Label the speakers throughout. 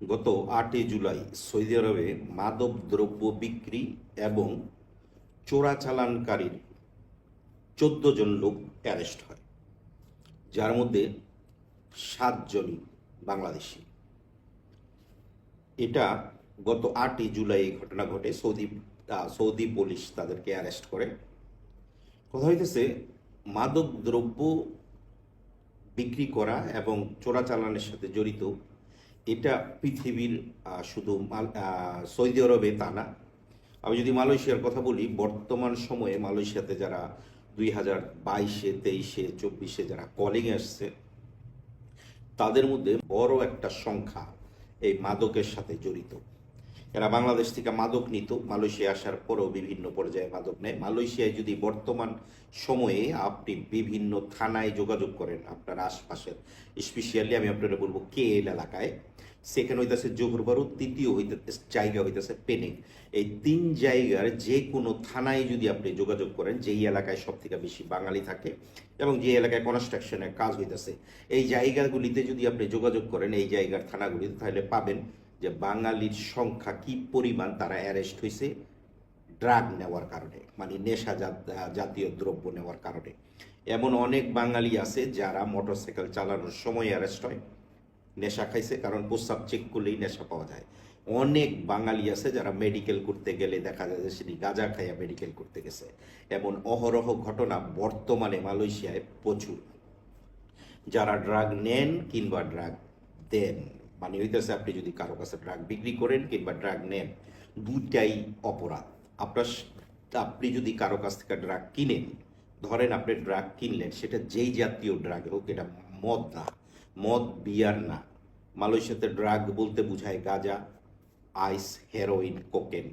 Speaker 1: গত আটই জুলাই সৌদি আরবে মাদক দ্রব্য বিক্রি এবং চোরাচালানকারীর চোদ্দ জন লোক অ্যারেস্ট হয়, যার মধ্যে সাতজনই বাংলাদেশি। এটা গত আটই জুলাই এই ঘটনা ঘটে, সৌদি সৌদি পুলিশ তাদেরকে অ্যারেস্ট করে। কথা হইতেছে, মাদক দ্রব্য বিক্রি করা এবং চোরাচালানের সাথে জড়িত এটা পৃথিবীর শুধু সৌদি আরবে তা না। আমি যদি মালয়েশিয়ার কথা বলি, বর্তমান সময়ে মালয়েশিয়াতে যারা দুই হাজার বাইশে, তেইশে, চব্বিশে যারা কলিং আসছে, তাদের মধ্যে বড় একটা সংখ্যা এই মাদকের সাথে জড়িত। এরা বাংলাদেশ থেকে মাদক নিত, মালয়েশিয়া আসার পরেও বিভিন্ন পর্যায়ে মাদক নেয়। মালয়েশিয়ায় যদি বর্তমান সময়ে আপনি বিভিন্ন থানায় যোগাযোগ করেন, আপনার আশপাশের স্পেশালি আমি আপনারা বলব, কে এল এলাকায় সেখানে হইতেছে জোহর বারু তৃতীয় হইতে জায়গা হইতেছে পেনিং। এই তিন জায়গার যে কোনো থানায় যদি আপনি যোগাযোগ করেন, যেই এলাকায় সব থেকে বেশি বাঙালি থাকে এবং যে এলাকায় কনস্ট্রাকশনের কাজ হইতেছে, এই জায়গাগুলিতে যদি আপনি যোগাযোগ করেন, এই জায়গার থানাগুলিতে, তাহলে পাবেন যে বাঙালির সংখ্যা কি পরিমাণ তারা অ্যারেস্ট হয়েছে ড্রাগ নেওয়ার কারণে মানে নেশা জাতীয় দ্রব্য নেওয়ার কারণে। এমন অনেক বাঙালি আছে যারা মোটরসাইকেল চালানোর সময় অ্যারেস্ট হয়। নেশা খাইছে, কারণ প্রস্রাব চেক করলেই নেশা পাওয়া যায়। অনেক বাঙালি আছে যারা মেডিকেল করতে গেলে দেখা যায় যে সেটি গাঁজা খাইয়া মেডিকেল করতে গেছে। এমন অহরহ ঘটনা বর্তমানে মালয়েশিয়ায় প্রচুর। যারা ড্রাগ নেন কিংবা ড্রাগ দেন মানে হইতেছে আপনি যদি কারও কাছে ড্রাগ বিক্রি করেন কিংবা ড্রাগ নেন, দুইটাই অপরাধ। আপনার আপনি যদি কারও কাছ থেকে ড্রাগ কিনেন, ধরেন আপনি ড্রাগ কিনলেন, সেটা যেই জাতীয় ড্রাগ হোক, এটা মদ না। মদ, বিয়ার না। মালয়েশিয়াতে ড্রাগ বলতে বোঝায় গাঁজা, আইস, হেরোইন, কোকেন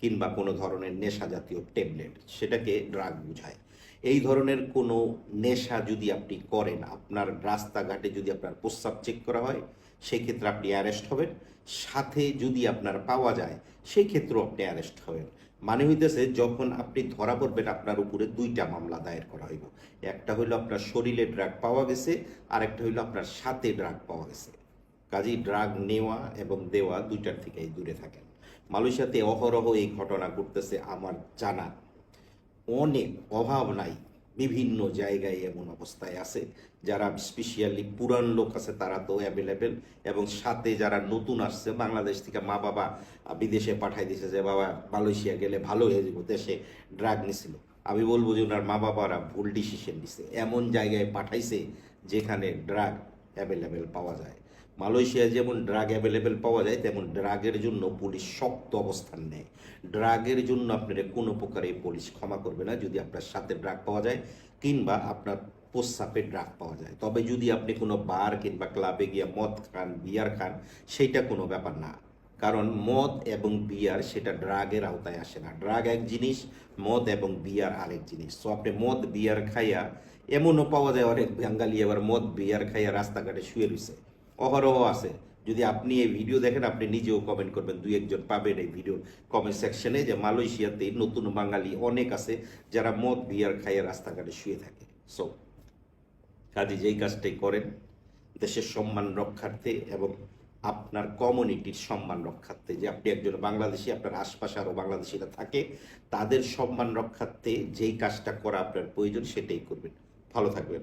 Speaker 1: কিংবা কোনো ধরনের নেশা জাতীয় ট্যাবলেট। সেটাকে ড্রাগ বোঝায়। এই ধরনের কোনো নেশা যদি আপনি করেন, আপনার রাস্তাঘাটে যদি আপনার প্রস্রাব চেক করা হয়, সেক্ষেত্রে আপনি অ্যারেস্ট হবেন। সাথে যদি আপনার পাওয়া যায় সেই ক্ষেত্রেও আপনি অ্যারেস্ট হবেন। মানে হইতেছে যখন আপনি ধরা পড়বেন আপনার উপরে দুইটা মামলা দায়ের করা হইব। একটা হইল আপনার শরীরে ড্রাগ পাওয়া গেছে আর একটা হইল আপনার সাথে ড্রাগ পাওয়া গেছে। কাজেই ড্রাগ নেওয়া এবং দেওয়া দুইটার থেকেই দূরে থাকেন। মালয়েশিয়াতে অহরহ এই ঘটনা ঘটতেছে আমার জানা অনেক অভাব নাই। বিভিন্ন জায়গায় এমন অবস্থায় আছে, যারা স্পেশালি পুরান লোক আছে, তারা তো অ্যাভেলেবেল এবং সাথে যারা নতুন আসছে, বাংলাদেশ থেকে মা বাবা বিদেশে পাঠাই দিছে যে, বাবা, মালয়েশিয়া গেলে ভালো হয়ে যাব। দেশে ড্রাগ নিছিল। আমি বলব যে ওনার মা বাবারা ভুল ডিসিশন নিছে। এমন জায়গায় পাঠাইছে যেখানে ড্রাগ অ্যাভেলেবেল পাওয়া যায়। মালয়েশিয়ায় যেমন ড্রাগ অ্যাভেলেবেল পাওয়া যায়, তেমন ড্রাগের জন্য পুলিশ শক্ত অবস্থান নেয়। ড্রাগের জন্য আপনারা কোনো প্রকারে পুলিশ ক্ষমা করবে না, যদি আপনার সাথে ড্রাগ পাওয়া যায় কিংবা আপনার প্রস্রাবে ড্রাগ পাওয়া যায়। তবে যদি আপনি কোনো বার কিংবা ক্লাবে গিয়ে মদ খান বিয়ার খান সেইটা কোনো ব্যাপার না। কারণ মদ এবং বিয়ার সেটা ড্রাগের আওতায় আসে না। ড্রাগ এক জিনিস, মদ এবং বিয়ার আরেক জিনিস। তো আপনি মদ বিয়ার খাইয়া এমনও পাওয়া যায়, অনেক বাঙালি আবার মদ বিয়ার খাইয়া রাস্তাঘাটে শুয়ে রয়েছে অহরহ আছে। যদি আপনি এই ভিডিও দেখেন, আপনি নিজেও কমেন্ট করবেন, দুই একজন পাবেন এই ভিডিও কমেন্ট সেকশনে যে মালয়েশিয়াতে নতুন বাঙালি অনেক আছে যারা মদ বিয়ার খাইয়ে রাস্তাঘাটে শুয়ে থাকে। সো কাজে যেই কাজটাই করেন, দেশের সম্মান রক্ষার্থে এবং আপনার কমিউনিটির সম্মান রক্ষার্থে, যে আপনি একজন বাংলাদেশি, আপনার আশপাশে আরও বাংলাদেশিরা থাকে, তাদের সম্মান রক্ষার্থে যেই কাজটা করা আপনার প্রয়োজন, সেটাই করবেন। ভালো থাকবেন।